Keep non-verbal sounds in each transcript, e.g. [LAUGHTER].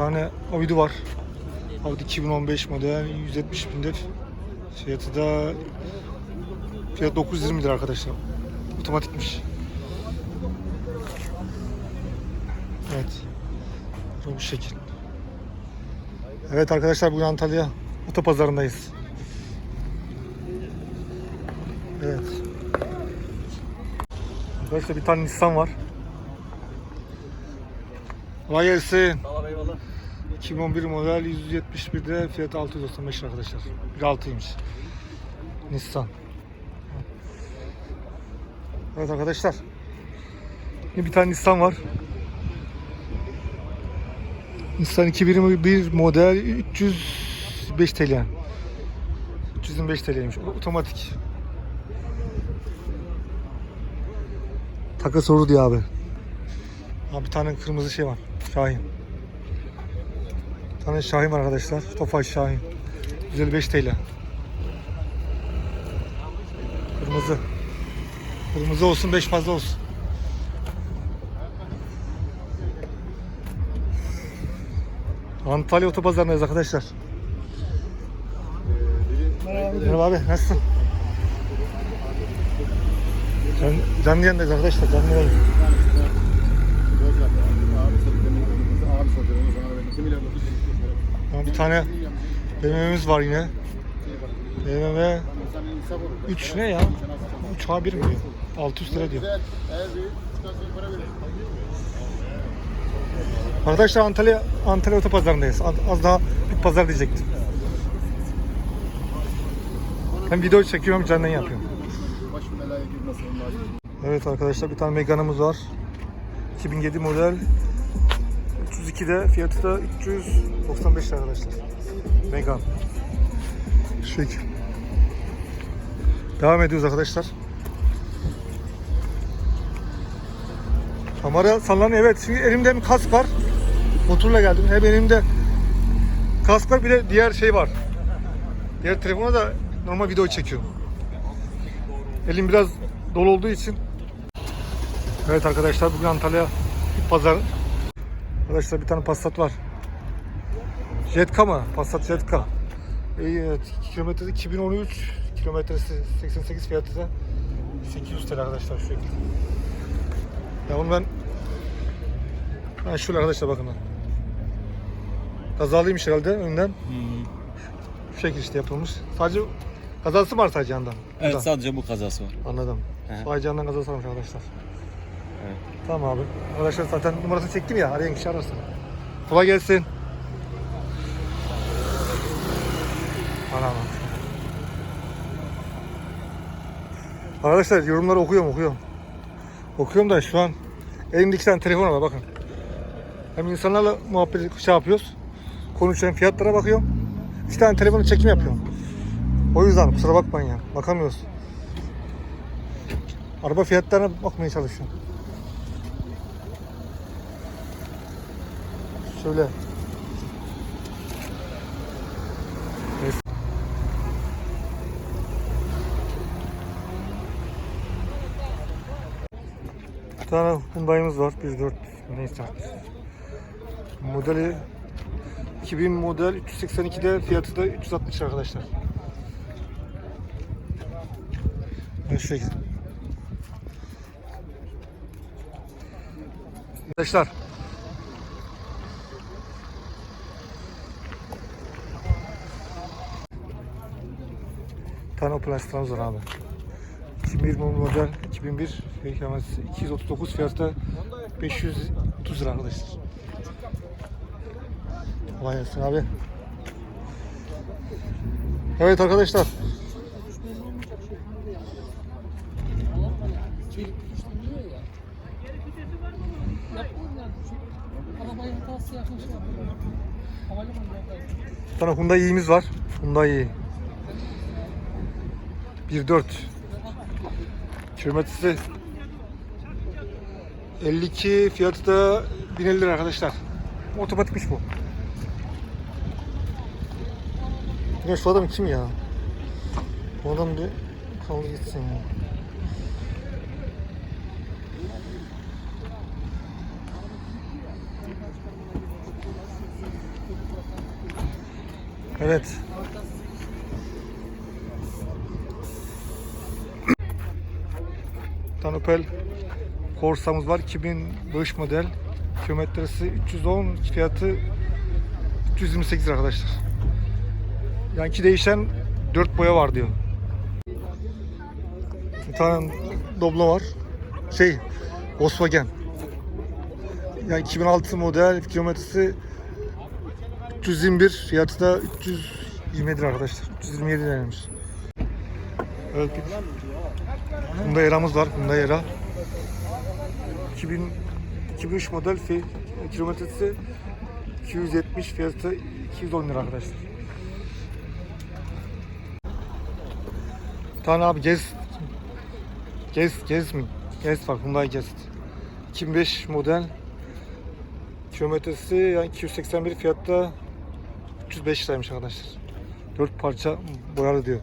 tane Audi var. Audi 2015 model 170 binde fiyatı da fiyat 920 lira arkadaşlar. Otomatikmiş. Evet. Bu şekil. Evet arkadaşlar bugün Antalya Otopazarı'ndayız. Evet. Arkadaşlar bir tane Nissan var. Kolay gelsin. Tamam eyvallah. 2011 model 171'de fiyatı 695 lira arkadaşlar. 1.6'ymış. Nissan. Evet arkadaşlar. Bir tane Nissan var. Nissan 2021 model 305 TL. 325 TL'ymiş. Otomatik. Taka soru diyor abi. Abi bir tane kırmızı şey var. Şahin. Tane Şahin var arkadaşlar. Tofaş Şahin. 155 TL. Kırmızı. Kırmızı olsun 5 fazla olsun. Antalya Otopazarı'ndayız arkadaşlar. Merhaba abi nasılsın? Can, canlı yayındayız arkadaşlar canlı yayın. Ama bir tane BMW'miz var yine. BMW 3 ne ya? 3 A1 mi? 600 lira diyor. Arkadaşlar Antalya Antalya Otopazarı'ndayız. Az, daha bir pazar diyecektim. Hem video çekiyorum canlı yapıyorum. Evet arkadaşlar bir tane Megane'ımız var. 2007 model 302'de fiyatı da 395 lira arkadaşlar. Megane. Şu şekil. Devam ediyoruz arkadaşlar. Kamera sallanıyor evet. Şimdi elimde bir kask var. Motorla geldim. Hem elimde kask var bir de diğer şey var. Diğer telefona da normal video çekiyorum. Elim biraz dolu olduğu için. Evet arkadaşlar bugün Antalya pazar. Arkadaşlar bir tane Passat var. Jetka mı? Passat Jetka. Evet, kilometresi 2013 kilometresi 88 fiyatı da 800 TL arkadaşlar şu şekilde. Ya bunu ben ha şöyle arkadaşlar bakın. Kazalıymış herhalde önden. Şu şekilde işte yapılmış. Sadece kazası var sadece yandan. Evet Burada. sadece bu kazası var. Anladım. He. Sadece yandan kazası varmış arkadaşlar. Evet. Tamam abi. Arkadaşlar zaten numarasını çektim ya. Arayan kişi arasın. Kolay gelsin. Anam. Arkadaşlar yorumları okuyorum okuyorum. Okuyorum da şu an elimde iki tane telefon var bakın. Hem insanlarla muhabbet şey yapıyoruz. Konuşuyorum fiyatlara bakıyorum. İki tane telefonu çekim yapıyorum. O yüzden kusura bakmayın ya. Bakamıyoruz. Araba fiyatlarına bakmaya çalışıyorum. Şöyle. Bir tane Hyundai'miz var. 1.4 neyse. Modeli 2000 model 382'de fiyatı da 360 lira arkadaşlar. Bu şekilde. Arkadaşlar Astra'mız var abi. 2020 model 2001 kilometresi 239 fiyatı 530 lira arkadaşlar. Kolay gelsin abi. Evet arkadaşlar. Arabayı hatası yakın şey yapıyor. Havalimanı Bir tane Hyundai i'miz var. Hyundai i. 1.4 Kilometresi 52 fiyatı da 1050 lira arkadaşlar. Otomatikmiş bu. Ya şu adam kim ya? Bu adam bir kaldı gitsin ya. Evet. Tane Opel Corsa'mız var. 2005 model. Kilometresi 310, fiyatı 328 lira arkadaşlar. Yani iki değişen 4 boya var diyor. Bir tane Doblo var. Şey, Volkswagen. Yani 2006 model, kilometresi 321, fiyatı da 327 lira arkadaşlar. 327 liraymış. Evet. bir- Bunda eramız var. Bunda era. 2000 2003 model fi- kilometresi 270 fiyatı 210 lira arkadaşlar. Tane abi gez gez gez mi? Gez var. Hyundai Gez. 2005 model kilometresi yani 281 fiyatta 305 liraymış arkadaşlar. 4 parça boyalı diyor.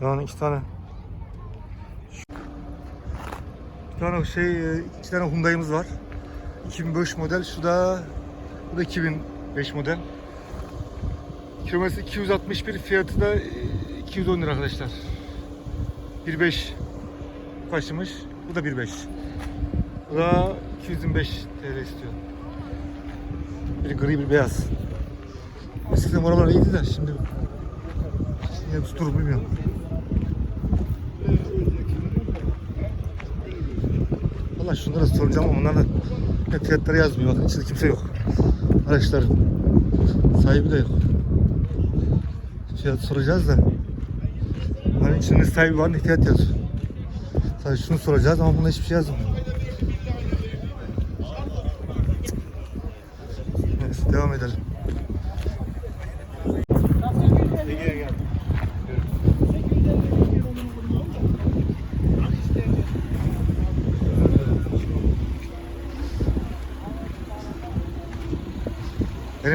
Yani iki tane bir tane şey e, iki tane Hyundai'miz var. 2005 model. Şu da bu da 2005 model. Kilometresi 261 fiyatı da e, 210 lira arkadaşlar. 1.5 kaçmış. Bu da 1.5. Bu da 225 TL istiyor. Biri gri bir beyaz. Eskiden arabalar iyiydi de şimdi şimdi tutur bilmiyorum. Şunları soracağım ama onlar da fiyatları yazmıyor. Bakın içinde kimse yok. Araçların sahibi de yok. Fiyat soracağız da. Hani içinde sahibi var ne fiyat yazıyor. Sadece şunu soracağız ama bunda hiçbir şey yazmıyor. Neyse devam edelim.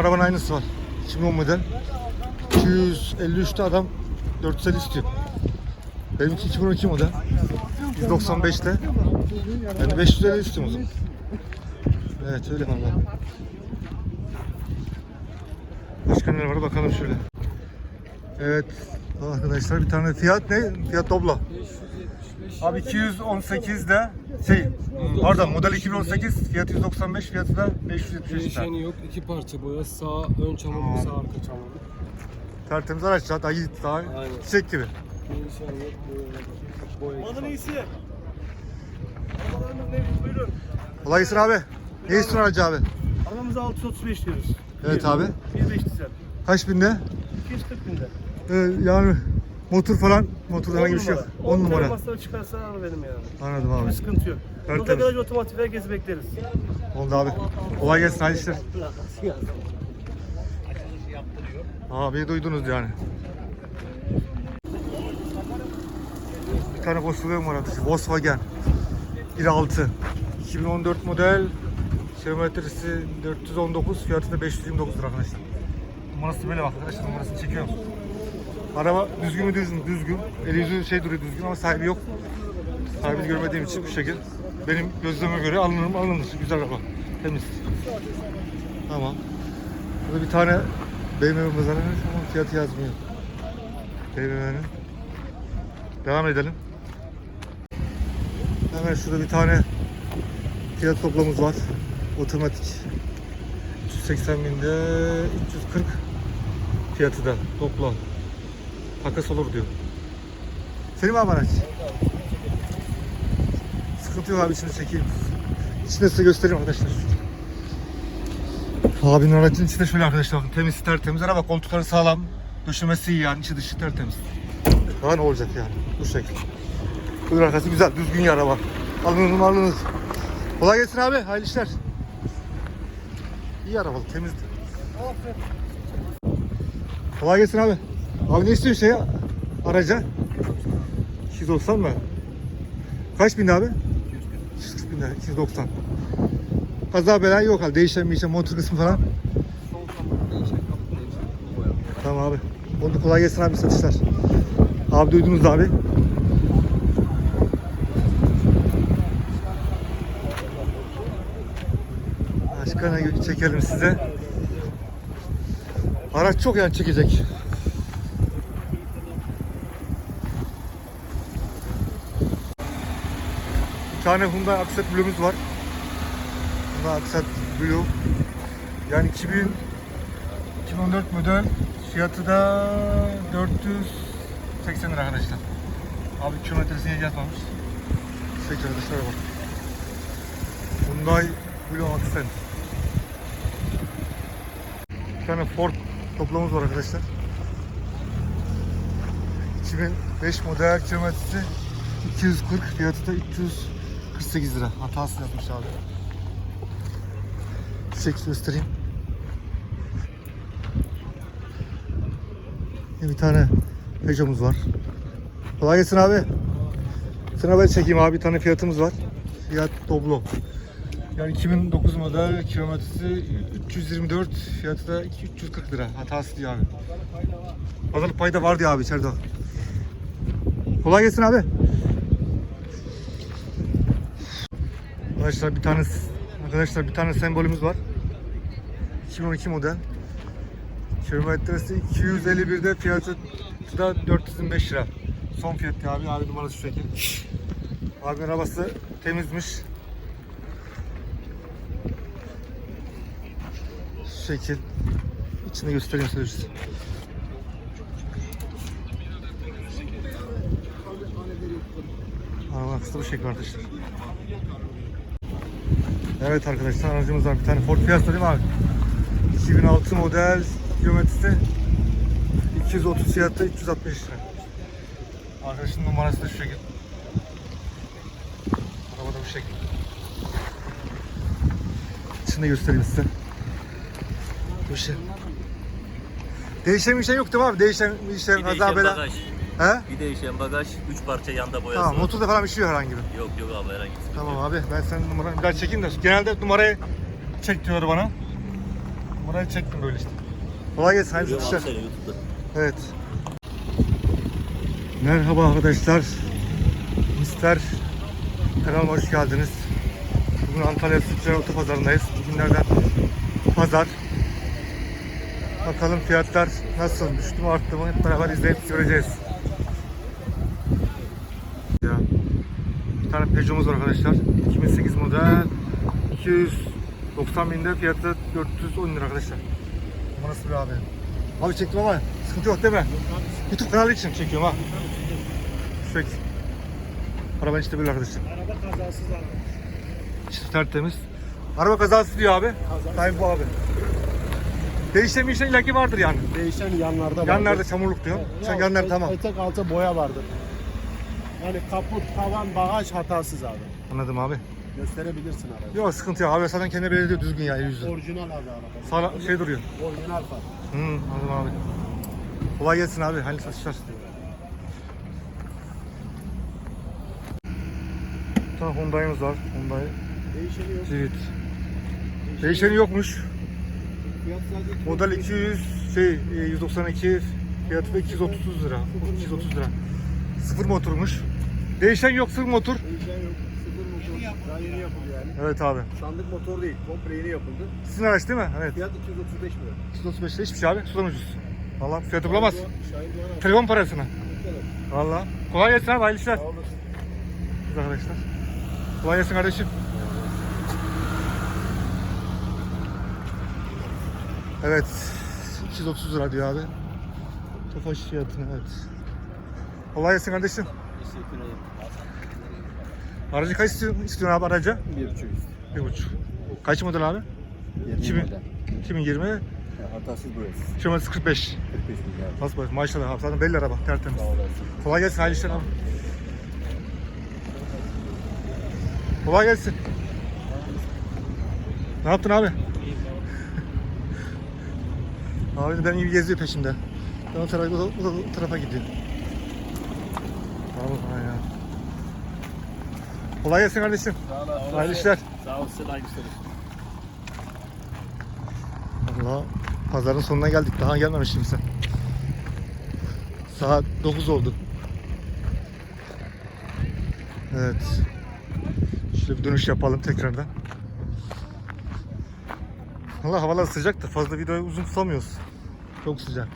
Arabanın aynısı var. 2010 model. 253'te adam 450 istiyor. Benimki 2012 model. 195'te. Yani 550 istiyorum o zaman. Evet öyle valla. Başka neler var bakalım şöyle. Evet arkadaşlar bir tane fiyat ne? Fiyat Doblo. 575. Abi 218'de şey pardon model 2018 fiyatı 195 fiyatı da 575 lira. Değişeni yok. iki parça boya. Sağ ön çamurlu, sağ arka çamurlu. Tertemiz araç daha iyi daha Aynen. çiçek gibi. Değişen yok. Boya. Boya. Malın iyisi. Arabalarımız mevcut buyurun. Kolay gelsin abi. Ne istiyorsun aracı abi? Arabamıza 635 diyoruz. Evet abi. 1.5 dizel. Kaç binde? 240 binde. Ee, yani motor falan motorda herhangi bir şey yok. 10 numara. masrafı çıkarsa al benim yani. Anladım abi. Bir sıkıntı yok. Tertemiz. Burada garaj otomatik herkesi bekleriz. Oldu abi. Kolay gelsin hayırlı işler. Abi duydunuz yani. Bir tane Volkswagen var arkadaşlar. Volkswagen 1.6 2014 model kilometresi 419 fiyatı da 529 lira arkadaşlar. Numarası böyle bak arkadaşlar numarasını çekiyorum. Araba düzgün mü düzgün düzgün. Eli yüzü şey duruyor düzgün ama sahibi yok. Sahibini görmediğim için bu şekil. Benim gözleme göre alınır mı alınır. Güzel araba. Temiz. Tamam. Burada bir tane BMW'miz var ama fiyatı yazmıyor. BMW'nin. Devam edelim. Hemen şurada bir tane fiyat toplamımız var. Otomatik. 380 binde 340 fiyatı da toplam. Takas olur diyor. Senin mi abi araç? Sıkıntı yok abi içini çekeyim. İçini size göstereyim arkadaşlar. Abinin aracın içi de şöyle arkadaşlar bakın temiz tertemiz. Araba koltukları sağlam. Döşemesi iyi yani içi dışı tertemiz. Daha ne olacak yani bu şekil. Ön arkası güzel düzgün bir araba. Alınır mı alınır. Kolay gelsin abi hayırlı işler. İyi arabalı temizdi. Kolay gelsin abi. Abi ne istiyorsun şey araca? 290 mı? Kaç bin abi? 240 bin lira, 290. Kaza bela yok hal. Değişen mi işe motor kısmı falan. Tamam abi. Oldu kolay gelsin abi satışlar. Abi duydunuz abi. Başka ne çekelim size. Araç çok yani çekecek. Tane Hyundai Accent Blue'muz var. Hyundai Accent Blue. Yani 2000 2014 model. Fiyatı da 480 lira arkadaşlar. Abi kilometresini yazmamış. Şöyle arkadaşlar bak. Hyundai Blue Accent. Bir tane Ford toplamımız var arkadaşlar. 2005 model kilometresi 240 fiyatı da 348 lira. Hatası yapmış abi. Şekil göstereyim. Bir tane Peugeot'umuz var. Kolay gelsin abi. Sana ben çekeyim abi. Bir tane fiyatımız var. Fiyat Doblo. Yani 2009 model kilometresi 324 fiyatı da 340 lira. Hatası diyor abi. Pazarlık payı da var diyor abi içeride. Kolay gelsin abi. Arkadaşlar bir tane arkadaşlar bir tane sembolümüz var. 2012 model. Kilometresi 251'de fiyatı da 405 lira. Son fiyat ya abi. Abi numarası şu şekil. Abi arabası temizmiş. Şu şekil. İçini göstereyim size. Araba kısa bu şekil arkadaşlar. Evet arkadaşlar aracımız var. Bir tane Ford Fiesta değil mi abi? 2006 model kilometresi 230 fiyatta 365 lira. Arkadaşın numarası da şu şekil. Araba da bu şekil. İçini de göstereyim size. Bu şey. Değişen bir şey yok değil mi abi? Değişen bir şey kaza bela. bagaj. He? Bir değişen bagaj, üç parça yanda boyası Tamam var. motorda falan bir şey yok herhangi bir. Yok yok abi herhangi bir Tamam abi ben senin numaranı bir daha çekeyim de genelde numarayı çek diyorlar bana. Numarayı çektim böyle işte. Kolay gelsin hayırlı Görüyorum abi seni YouTube'da. Evet. Merhaba arkadaşlar. Mister kanalıma hoş geldiniz. Bugün Antalya Sütçüler Otopazarı'ndayız. Bugünlerden pazar. Bakalım fiyatlar nasıl düştü mü arttı mı hep beraber izleyip göreceğiz. Ya. Bir tane Peugeot'umuz var arkadaşlar. 2008 model. 290 binde fiyatı 410 lira arkadaşlar. Bu nasıl bir abi? Abi çektim ama sıkıntı yok değil mi? YouTube kanalı için çekiyorum ha. Sürekli. Araba işte böyle arkadaşlar. Araba kazasız araba. İşte tertemiz. Araba kazası diyor abi. Sayın bu abi. Değişen bir şey illaki vardır yani. Değişen yanlarda vardır. Yanlarda çamurluk diyor. Sen Ya, yanlar et- tamam. Etek altı boya vardır. Yani kaput, tavan, bagaj hatasız abi. Anladım abi. Gösterebilirsin aracı. Yok sıkıntı yok. Abi zaten kendi belirliyor düzgün ya yüzü. Orijinal abi araba. Sağ şey duruyor. Orijinal far. Hı, anladım abi. Kolay gelsin abi. Hayırlı satışlar. Tane Hyundai'miz var. Hyundai Değişeni yok. Civic. Değişeni yokmuş. Fiyat sadece Model 200 şey e, 192 fiyatı da 230 lira. 230 lira. Sıfır motormuş. Değişen yok sıfır motor. Değişen yok. Sıfır motor. Daha yeni yapıldı yani. Evet abi. Sandık motor değil. Komple yeni yapıldı. Sizin araç değil mi? Evet. Fiyat 235 lira. 135 lira hiçbir şey abi. Sudan ucuz. Valla fiyatı bulamaz. Telefon parasına. Evet. Valla. Kolay gelsin abi. Hayırlı işler. Sağ olasın. Arkadaşlar. Kolay gelsin kardeşim. Evet. 230 lira diyor abi. Tofaş fiyatını evet. Kolay gelsin kardeşim. Teşekkür ederim. Aracı kaç istiyorsun, istiyorsun abi araca? Bir buçuk. Bir buçuk. Kaç model abi? 2000. 2020 Hatasız boyası. kilometresi 45. 45 milyar. Nasıl maşallah abi zaten belli araba tertemiz. Sağ olasın. Kolay gelsin hayırlı işler abi. Kolay gelsin. Ne yaptın abi? abi [LAUGHS] de benim gibi geziyor peşimde. Ben o tarafa, o o o tarafa gidiyor. Ya. Kolay gelsin kardeşim. Hayırlı işler. Sağ olasın. Aynı şey. Allah pazarın sonuna geldik. Daha gelmemiş kimse. Saat 9 oldu. Evet. Şöyle bir dönüş yapalım tekrardan. Allah havalar sıcak da fazla videoyu uzun tutamıyoruz. Çok sıcak.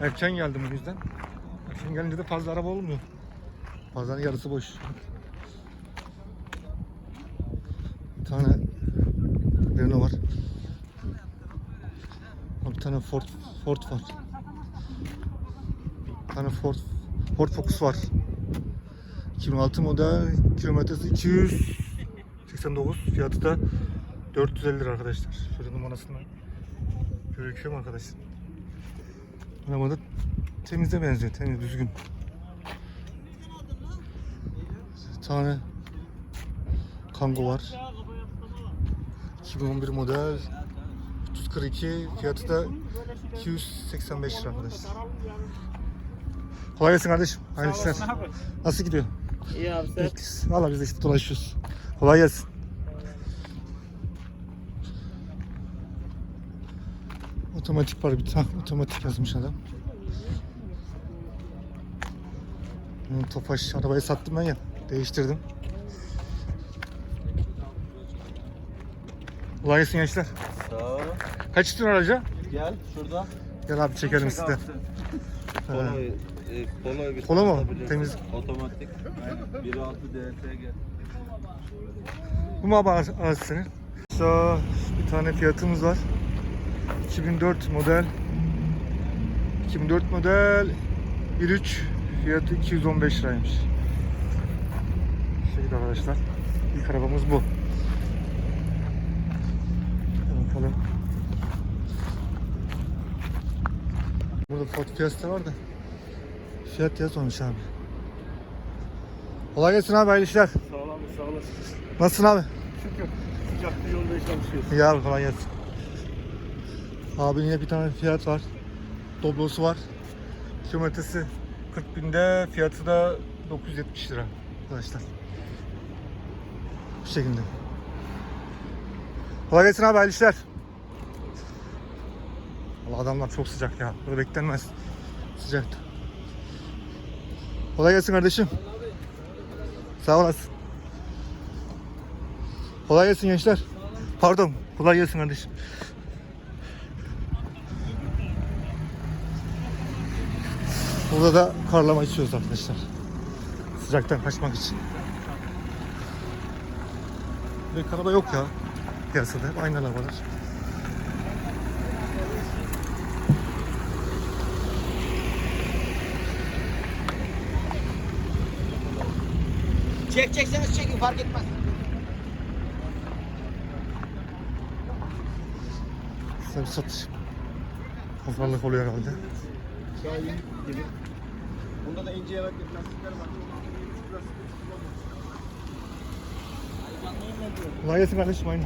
Erken geldim o yüzden. Erken gelince de fazla araba olmuyor. Pazarın yarısı boş. Bir tane Renault var. Bir tane Ford Ford var. Bir tane Ford Ford Focus var. 2006 model kilometresi 289 fiyatı da 450 lira arkadaşlar. Şöyle numarasını gözüküyor mu arkadaşlar? Araba da temize benziyor. Temiz düzgün. Bir tane Kangoo var. 2011 model 342 fiyatı da 285 lira arkadaşlar. Kolay gelsin kardeşim. Hayırlı işler. Nasıl gidiyor? İyi abi sen. Valla biz de işte dolaşıyoruz. Kolay gelsin. Otomatik var bir tane. Otomatik yazmış adam. Benim Tofaş arabayı sattım ben ya. Değiştirdim. Kolay gelsin gençler. Sağ ol. Kaç istiyorsun araca? Gel şurada. Gel abi çekelim sizi de. [LAUGHS] Polo, Ha. e, polo, bir Polo mu? satabilirsin. Temiz. Otomatik. 1.6 DSG. Bu mu abi arası arası senin? Sağ bir tane fiyatımız var. 2004 model. 2004 model 1.3 fiyatı 215 liraymış. Şöyle arkadaşlar. İlk arabamız bu. Bakalım. Burada Ford Fiesta var da fiyat yazmamış abi. Kolay gelsin abi hayırlı işler. Sağ ol abi sağ olasın. Nasılsın abi? Şükür. Sıcak bir yolda çalışıyoruz. İyi abi kolay gelsin. Abinin yine bir tane fiyat var. Doblosu var. Kilometresi 40 binde, fiyatı da 970 lira arkadaşlar. Bu şekilde. Kolay gelsin abi hayırlı işler. Allah adamlar çok sıcak ya. Böyle beklenmez. Sıcaktı. Kolay gelsin kardeşim. Sağ olasın. Kolay gelsin gençler. Pardon, kolay gelsin kardeşim. Burada da karlama içiyoruz arkadaşlar. Sıcaktan kaçmak için. Bir araba yok ya piyasada. Hep aynı arabalar. Çekecekseniz çekin fark etmez. Size satış. Pazarlık oluyor herhalde. Şahin gibi. Bunda da ince yarak lastikler var. Kolay gelsin kardeşim aynı.